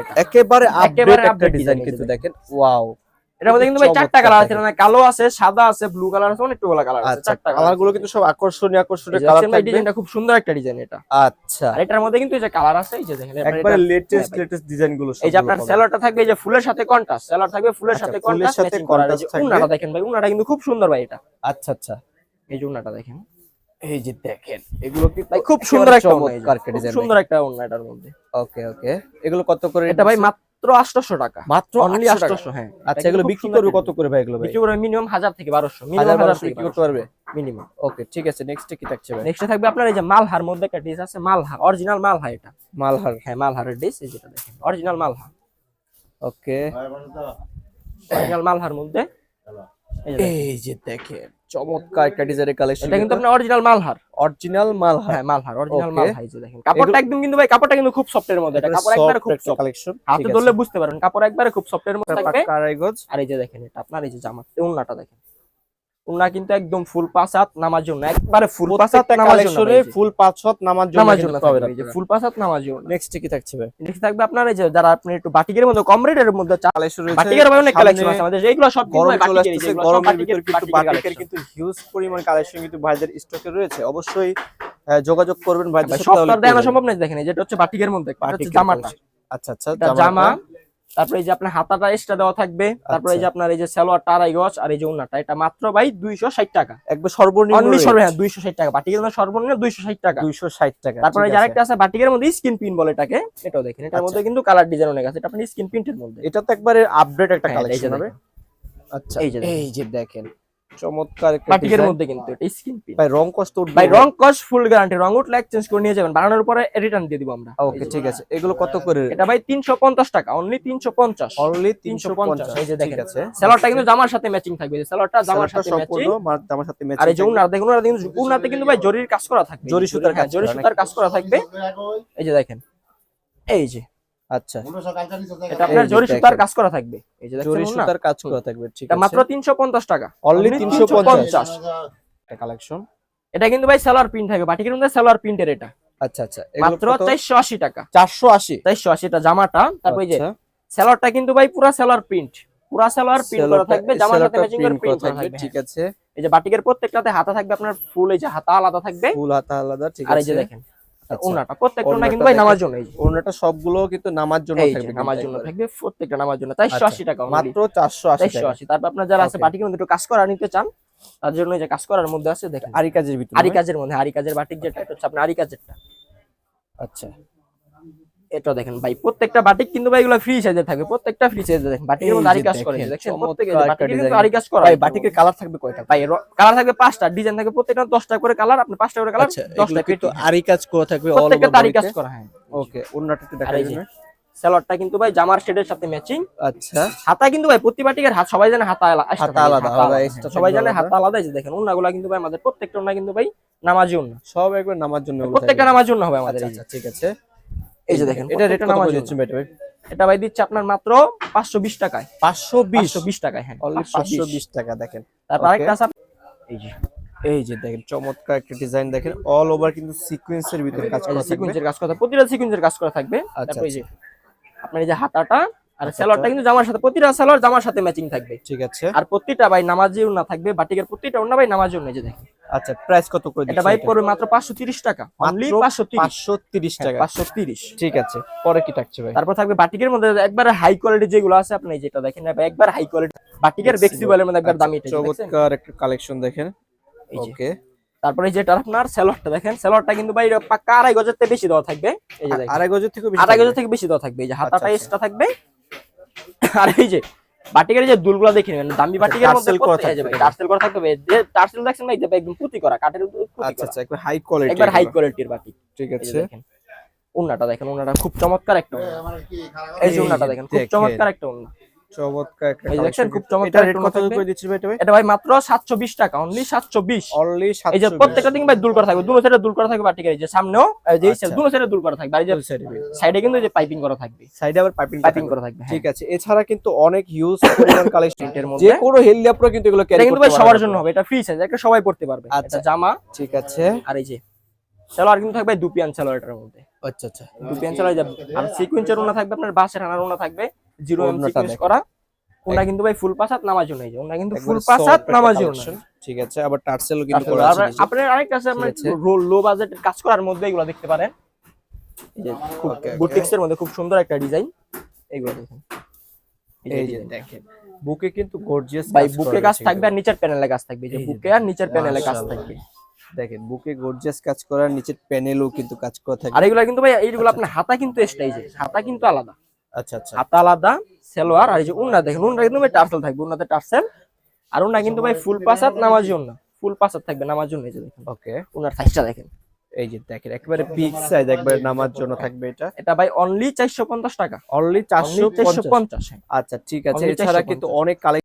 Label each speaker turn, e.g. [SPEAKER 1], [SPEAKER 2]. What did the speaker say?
[SPEAKER 1] এটা।
[SPEAKER 2] একেবারে আপডেট
[SPEAKER 1] একেবারে
[SPEAKER 2] একটা ডিজাইন কিন্তু দেখেন। ওয়াও
[SPEAKER 1] এটার মধ্যে কিন্তু ভাই চারটা কালার আছে মানে কালো আছে সাদা আছে ব্লু কালার আছে কালার আছে
[SPEAKER 2] আচ্ছা
[SPEAKER 1] চারটা
[SPEAKER 2] কালারগুলো কিন্তু সব আকর্ষণীয় আকর্ষণীয় কালার
[SPEAKER 1] কালার
[SPEAKER 2] থাকবে।
[SPEAKER 1] ডিজাইনটা খুব সুন্দর একটা ডিজাইন এটা।
[SPEAKER 2] আচ্ছা।
[SPEAKER 1] আর এটার মধ্যে কিন্তু এই যে কালার আছে এই যে দেখেন
[SPEAKER 2] একবারে লেটেস্ট লেটেস্ট ডিজাইনগুলো
[SPEAKER 1] এই যে আপনার থাকবে এই যে ফুলের সাথে কন্ট্রাস্ট থাকবে ফুলের
[SPEAKER 2] আচ্ছা,
[SPEAKER 1] সাথে
[SPEAKER 2] ফুলের সাথে।
[SPEAKER 1] উন্নাটা দেখেন ভাই উন্নাটা কিন্তু খুব সুন্দর ভাই এটা।
[SPEAKER 2] আচ্ছা আচ্ছা।
[SPEAKER 1] এই যে উন্নাটা দেখেন।
[SPEAKER 2] এই যে দেখেন এগুলো কি
[SPEAKER 1] খুব সুন্দর একটা
[SPEAKER 2] চমৎকার ডিজাইন
[SPEAKER 1] সুন্দর একটা উন্না এটার মধ্যে।
[SPEAKER 2] ওকে ওকে এগুলো কত করে
[SPEAKER 1] এটা ভাই মাত্র 800 টাকা।
[SPEAKER 2] মাত্র
[SPEAKER 1] অনলি
[SPEAKER 2] 800
[SPEAKER 1] হ্যাঁ।
[SPEAKER 2] আচ্ছা এগুলো বিক্রি করবে কত করে ভাই এগুলো ভাই?
[SPEAKER 1] বিক্রি করে মিনিমাম 1000 থেকে 1200 মিনিমাম
[SPEAKER 2] হাজার
[SPEAKER 1] 1000
[SPEAKER 2] বারোশো বিক্রি করতে পারবে?
[SPEAKER 1] মিনিমাম
[SPEAKER 2] ওকে ঠিক আছে নেক্সট কি থাকছে ভাই?
[SPEAKER 1] নেক্সট থাকবে আপনার এই যে মালহার মধ্যে একটা ডিস আছে মালহা অরিজিনাল মালহা এটা।
[SPEAKER 2] মালহার।
[SPEAKER 1] হ্যাঁ মালহারের ডিশ এই যেটা দেখেন অরিজিনাল মালহা।
[SPEAKER 2] ওকে
[SPEAKER 1] অরিজিনাল মালহার মধ্যে। এই যে দেখেন।
[SPEAKER 2] চমৎকার একটা ডিজাইনের কালেকশন
[SPEAKER 1] এটা কিন্তু আপনার অরিজিনাল মালহার।
[SPEAKER 2] অরিজিনাল মালহার।
[SPEAKER 1] হ্যাঁ মালহার অরিজিনাল
[SPEAKER 2] মাল
[SPEAKER 1] মালহা এই যে দেখেন। কাপড়টা একদম কিন্তু ভাই কাপড়টা কিন্তু খুব সফটের মধ্যে। এটা কাপড় একবারে খুব সফট
[SPEAKER 2] কালেকশন
[SPEAKER 1] হাতে ধরলে বুঝতে পারেন কাপড় একবারে খুব সফটের মধ্যে থাকবে। আর এই যে দেখেন এটা আপনার এই যে জামা উন্নাটা দেখেন। উন্না কিন্তু একদম ফুল পাঁচ হাত নামার জন্য একবারে ফুল পাঁচ হাত
[SPEAKER 2] প্রত্যেকটা
[SPEAKER 1] নামার জন্য
[SPEAKER 2] ফুল পাঁচ হাত নামার জন্য
[SPEAKER 1] নামার জন্য
[SPEAKER 2] পাবেন
[SPEAKER 1] এই যে ফুল পাঁচ হাত নামার জন্য।
[SPEAKER 2] নেক্সট কি থাকছে ভাই?
[SPEAKER 1] নেক্সট থাকবে আপনার এই যে যারা আপনি একটু বাটিকের মধ্যে কম রেটের মধ্যে চা
[SPEAKER 2] কালেকশন রয়েছে
[SPEAKER 1] বাটিকের ভাই অনেক কালেকশন আছে আমাদের এইগুলো সব
[SPEAKER 2] গরম চলে গরমের ভিতর কিন্তু
[SPEAKER 1] বাটিকের
[SPEAKER 2] কিন্তু হিউজ পরিমাণ কালেকশন কিন্তু ভাইদের স্টকে রয়েছে। অবশ্যই যোগাযোগ করবেন ভাইদের সাথে
[SPEAKER 1] সব তো দেখানো সম্ভব নয় দেখেন যেটা হচ্ছে বাটিকের মধ্যে
[SPEAKER 2] বাটিকের
[SPEAKER 1] জামাটা।
[SPEAKER 2] আচ্ছা আচ্ছা
[SPEAKER 1] জামা তারপরে এই যে আপনার হাতাটা এক্সট্রা দেওয়া থাকবে তারপরে এই যে আপনার এই যে সালোয়ার টারাই গজ আর এই যে ওনাটা এটা মাত্র ভাই দুইশো ষাট টাকা।
[SPEAKER 2] একবার সর্বনিম্ন
[SPEAKER 1] অনলি সর্ব হ্যাঁ দুইশো ষাট টাকা। বাটিকের মধ্যে সর্বনিম্ন দুইশো ষাট টাকা।
[SPEAKER 2] দুইশো ষাট টাকা
[SPEAKER 1] তারপরে এই যে আরেকটা আছে বাটিকের মধ্যে স্কিন পিন বলে এটাকে এটাও দেখেন এটার
[SPEAKER 2] আচ্ছা।
[SPEAKER 1] মধ্যে কিন্তু কালার ডিজাইন অনেক আছে এটা আপনি স্কিন প্রিন্টের মধ্যে।
[SPEAKER 2] এটা তো একবারে আপডেট একটা
[SPEAKER 1] হ্যাঁ,
[SPEAKER 2] কালেকশন হবে। আচ্ছা
[SPEAKER 1] এই যে
[SPEAKER 2] এই যে দেখেন। চমৎকার
[SPEAKER 1] বাটিকের মধ্যে কিন্তু এটা স্কিন পিন
[SPEAKER 2] ভাই রং কষ্ট উঠবে।
[SPEAKER 1] ভাই রং কস ফুল গ্যারান্টি রং উঠলে এক্সচেঞ্জ করে নিয়ে যাবেন। বানানোর পরে রিটার্ন দিয়ে দিব আমরা।
[SPEAKER 2] ওকে ঠিক আছে। এগুলো কত করে?
[SPEAKER 1] এটা ভাই তিনশো পঞ্চাশ টাকা। অনলি তিনশো পঞ্চাশ।
[SPEAKER 2] অনলি
[SPEAKER 1] 350
[SPEAKER 2] 350
[SPEAKER 1] এই যে দেখেন। কিন্তু জামার সাথে ম্যাচিং থাকবে। জামার সাথে ম্যাচিং
[SPEAKER 2] সম্পূর্ণ মার- জামার সাথে ম্যাচিং
[SPEAKER 1] আর এই যে উনার দেখুন উনার কিন্তু ভাই জরির কাজ করা থাকবে।
[SPEAKER 2] জরি সুতার
[SPEAKER 1] হ্যাঁ,
[SPEAKER 2] কাজ
[SPEAKER 1] জরি সুতার কাজ করা থাকবে। এই যে দেখেন। এই যে।
[SPEAKER 2] আচ্ছা।
[SPEAKER 1] এটা আপনার জরি সুতার কাজ করা থাকবে। এই যে
[SPEAKER 2] জরি সুতার কাজ করা থাকবে ঠিক আছে।
[SPEAKER 1] মাত্র 350 টাকা।
[SPEAKER 2] অনলি 350 একটা কালেকশন
[SPEAKER 1] এটা কিন্তু ভাই সেলার প্রিন্ট থাকবে। বাটিকের মধ্যে সেলার প্রিন্টের এটা।
[SPEAKER 2] আচ্ছা আচ্ছা।
[SPEAKER 1] মাত্র
[SPEAKER 2] কত?
[SPEAKER 1] 480 টাকা।
[SPEAKER 2] 480
[SPEAKER 1] 480 এটা জামাটা। তারপর এই যে সেলারটা কিন্তু ভাই পুরা সেলার প্রিন্ট পুরা সেলার প্রিন্ট করা থাকবে। জামার সাথে ম্যাচিং করে প্রিন্ট
[SPEAKER 2] করা
[SPEAKER 1] করা
[SPEAKER 2] থাকবে
[SPEAKER 1] থাকবে
[SPEAKER 2] ঠিক। আছে।
[SPEAKER 1] এই যে বাটিকের প্রত্যেকটাতে হাতা থাকবে আপনার ফুল এই যে হাতা আলাদা থাকবে।
[SPEAKER 2] ফুল হাতা আলাদা ঠিক
[SPEAKER 1] আর
[SPEAKER 2] আছে
[SPEAKER 1] এই যে দেখেন। ওনাটা প্রত্যেকটা ওনা কিন্তু ভাই নামার জন্য এই
[SPEAKER 2] সবগুলো কিন্তু নামার জন্য থাকবে
[SPEAKER 1] নামার জন্য। থাকবে প্রত্যেকটা নামার জন্য। 480 টাকা
[SPEAKER 2] মাত্র 480
[SPEAKER 1] চারশো
[SPEAKER 2] টাকা।
[SPEAKER 1] আশি তারপর আপনার যারা আছে. বাটিকের মধ্যে একটু কাজ করা নিতে চান তার জন্য যে কাজ করার মধ্যে আছে দেখেন
[SPEAKER 2] আরি কাজের ভিতরে
[SPEAKER 1] আরি কাজের মধ্যে আরি কাজের বাটিক যেটা হচ্ছে আপনার আরি কাজেরটা।
[SPEAKER 2] আচ্ছা।
[SPEAKER 1] এটা দেখেন ভাই প্রত্যেকটা বাটিক কিন্তু ভাই এগুলো ফ্রি সাইজের থাকবে প্রত্যেকটা ফ্রি সাইজের দেখেন বাটিকের মধ্যে আরি কাজ করে
[SPEAKER 2] দেখেন,
[SPEAKER 1] দেখছেন
[SPEAKER 2] চমৎকার
[SPEAKER 1] প্রত্যেকে
[SPEAKER 2] একটা
[SPEAKER 1] বাটিকের কিন্তু আরি কাজ করা
[SPEAKER 2] ভাই বাটিকের কালার থাকবে কয়টা?
[SPEAKER 1] ভাই কালার থাকবে পাঁচটা ডিজাইন থাকবে প্রত্যেকটা দশটা করে কালার আপনি পাঁচটা করে কালার
[SPEAKER 2] আচ্ছা
[SPEAKER 1] দশটা
[SPEAKER 2] এগুলো কিন্তু আরি কাজ করা থাকবে অল
[SPEAKER 1] প্রত্যেকটা
[SPEAKER 2] ওভার
[SPEAKER 1] আরি কাজ করা হ্যাঁ।
[SPEAKER 2] ওকে ওড়নাটা একটু দেখাই
[SPEAKER 1] যে স্যালোয়ারটা কিন্তু ভাই জামার শেডের সাথে ম্যাচিং
[SPEAKER 2] আচ্ছা।
[SPEAKER 1] হাতা কিন্তু ভাই প্রতি বাটিকের হাত সবাই জানে হাতা
[SPEAKER 2] হাতা আলাদা,
[SPEAKER 1] হাতা
[SPEAKER 2] আলাদা,
[SPEAKER 1] আলাদা, হ্যাঁ, সবাই জানে হাতা আলাদা এই দেখেন ওনাগুলা কিন্তু ভাই আমাদের প্রত্যেকটা ওনা কিন্তু ভাই নামাজ ওনা
[SPEAKER 2] সব একবার নামার জন্য
[SPEAKER 1] প্রত্যেকটা নামাজ জন্য হবে আমাদের
[SPEAKER 2] আচ্ছা। আচ্ছা ঠিক আছে।
[SPEAKER 1] এই যে দেখেন
[SPEAKER 2] এটা রেট কত করে দিচ্ছেন ভাই। এটা ভাই
[SPEAKER 1] দিচ্ছে আপনার মাত্র পাঁচশো বিশ টাকায়।
[SPEAKER 2] 520
[SPEAKER 1] পাঁচশো বিশ টাকায় হ্যাঁ
[SPEAKER 2] অনলি
[SPEAKER 1] 520
[SPEAKER 2] 520 টাকা দেখেন।
[SPEAKER 1] তারপর আরেকটা আছে এই যে।
[SPEAKER 2] এই যে দেখেন চমৎকার একটা ডিজাইন দেখেন অল ওভার কিন্তু সিকোয়েন্সের ভিতরে কাজ করা
[SPEAKER 1] সিকুয়েন্সের কাজ করা প্রতিটা সিকুয়েন্সের কাজ করা থাকবে।
[SPEAKER 2] আচ্ছা,
[SPEAKER 1] তারপর এই যে আপনার এই যে হাতাটা আর
[SPEAKER 2] হাতাটা।
[SPEAKER 1] সেলরটা কিন্তু জামার সাথে প্রতিটা সেলর জামার সাথে ম্যাচিং থাকবে।
[SPEAKER 2] ঠিক আছে।
[SPEAKER 1] আর প্রতিটা ভাই নামাজি না থাকবে বাটিকের প্রতিটা অন্য ভাই নামাজি উন্না যে দেখেন।
[SPEAKER 2] আচ্ছা প্রাইস কত করে
[SPEAKER 1] এটা ভাই পড়বে মাত্র পাঁচশো তিরিশ টাকা। অনলি পাঁচশো তিরিশ।
[SPEAKER 2] 530 টাকা।
[SPEAKER 1] পাঁচশো তিরিশ।
[SPEAKER 2] ঠিক আছে পরে কি থাকছে ভাই?
[SPEAKER 1] তারপর থাকবে বাটিকের মধ্যে একবার হাই কোয়ালিটি যেগুলো আছে আপনি এই যেটা দেখেন ভাই, একবার হাই কোয়ালিটি বাটিকের বেক্সিবলের মধ্যে একবার দামি এটা,
[SPEAKER 2] চমৎকার একটা কালেকশন দেখেন। ওকে
[SPEAKER 1] তারপরে যেটা আপনার সেলরটা দেখেন সেলরটা কিন্তু ভাই পাক্কা আড়াই গজের থেকে বেশি দেওয়া থাকবে। এই যে দেখেন।
[SPEAKER 2] আড়াই গজের থেকে বেশি
[SPEAKER 1] আড়াই গজের থেকে বেশি দেওয়া থাকবে। এই যে হাতাটা
[SPEAKER 2] আচ্ছা, আচ্ছা।
[SPEAKER 1] এক্সট্রা থাকবে। আর এই যে বাটিকের যে দুলগুলো দেখে নেবেন দামি বাটিকের মধ্যে
[SPEAKER 2] টার্সেল করা থাকবে।
[SPEAKER 1] টার্সেল করা থাকবে যে টার্সেল দেখছেন না একদম পুঁতি করা কাঠের পুঁতি
[SPEAKER 2] আচ্ছা
[SPEAKER 1] করা।
[SPEAKER 2] আচ্ছা একবার হাই কোয়ালিটি
[SPEAKER 1] একবার হাই কোয়ালিটির বাটি
[SPEAKER 2] ঠিক আছে।
[SPEAKER 1] দেখেন উন্নাটা দেখেন উন্নাটা খুব চমৎকার একটা এই যে উন্নাটা দেখেন খুব চমৎকার একটা উন্না।
[SPEAKER 2] চমৎকার একটা
[SPEAKER 1] এই যে খুব চমৎকার
[SPEAKER 2] রেট কত করে দিচ্ছি ভাই এটা ভাই
[SPEAKER 1] মাত্র সাতশো বিশ টাকা অনলি সাতশো বিশ
[SPEAKER 2] অনলি
[SPEAKER 1] এই যে প্রত্যেকটা দিন ভাই দুল করা থাকবে দুটো সাইডে দুল করা থাকবে বাটিকের এই যে সামনেও যে
[SPEAKER 2] আচ্ছা।
[SPEAKER 1] সাইডে দুল করা থাকবে আর এই যে সাইডে কিন্তু যে পাইপিং করা থাকবে।
[SPEAKER 2] সাইডে আবার পাইপিং
[SPEAKER 1] পাইপিং করা থাকবে হ্যাঁ।
[SPEAKER 2] ঠিক আছে এছাড়া কিন্তু অনেক হিউজ পরিমাণ কালেকশন
[SPEAKER 1] এর
[SPEAKER 2] যে কোনো হেলদি আপরা কিন্তু এগুলো ক্যারি
[SPEAKER 1] সবার জন্য হবে এটা ফ্রি সাইজ এটা সবাই পড়তে পারবে।
[SPEAKER 2] আচ্ছা।
[SPEAKER 1] জামা
[SPEAKER 2] ঠিক আছে।
[SPEAKER 1] আর এই যে সালোয়ার কিন্তু থাকবে দুপিয়ান সালোয়ার এটার মধ্যে।
[SPEAKER 2] আচ্ছা আচ্ছা।
[SPEAKER 1] পেন যাবে আর সিকুয়েন্সের ওনা থাকবে আপনার বাসের হানার ওনা থাকবে। জিরো এম
[SPEAKER 2] ওড়নাটা
[SPEAKER 1] সিকুয়েন্স
[SPEAKER 2] দেখেন।
[SPEAKER 1] করা ওনা কিন্তু ভাই ফুল পাসাত নামাজ কিন্তু ফুল পাসাত নামাজ।
[SPEAKER 2] ঠিক আছে আবার টার্সেলও কিন্তু করা আছে
[SPEAKER 1] আপনার-
[SPEAKER 2] নিচে।
[SPEAKER 1] আপনার আরেকটা আছে আপনার লো বাজেটের কাজ করার মধ্যে এগুলো দেখতে পারেন. বুটিক্স এর মধ্যে খুব সুন্দর একটা ডিজাইন এগুলো দেখেন। এই যে।
[SPEAKER 2] দেখেন। বুকে কিন্তু গর্জিয়াস
[SPEAKER 1] ভাই বুকে কাজ থাকবে আর নিচের প্যানেলে কাজ থাকবে। যে বুকে আর নিচের প্যানেলে কাজ থাকবে।
[SPEAKER 2] দেখেন বুকে গর্জিয়াস কাজ করার নিচের প্যানেলও কিন্তু কাজ করা থাকে।
[SPEAKER 1] আর এগুলো কিন্তু ভাই এইগুলো আপনার হাতা কিন্তু স্টাইজে হাতা কিন্তু আলাদা।
[SPEAKER 2] আচ্ছা আচ্ছা।
[SPEAKER 1] হাতা আলাদা সেলোয়ার আর এই যে উন্না দেখেন উন্না কিন্তু টার্সেল থাকবে উন্নাতে টার্সেল। আর উন্না কিন্তু ভাই ফুল পাসাত নামার জন্য ফুল পাসাত থাকবে নামার জন্য এই যে দেখেন।
[SPEAKER 2] ওকে।
[SPEAKER 1] উনার সাইজটা দেখেন।
[SPEAKER 2] এই যে দেখেন একেবারে বিগ সাইজ একবারে নামার জন্য থাকবে এটা।
[SPEAKER 1] এটা ভাই অনলি চারশো পঞ্চাশ টাকা।
[SPEAKER 2] অনলি চারশো
[SPEAKER 1] চারশো পঞ্চাশ।
[SPEAKER 2] আচ্ছা ঠিক আছে। এছাড়া কিন্তু অনেক কালেকশন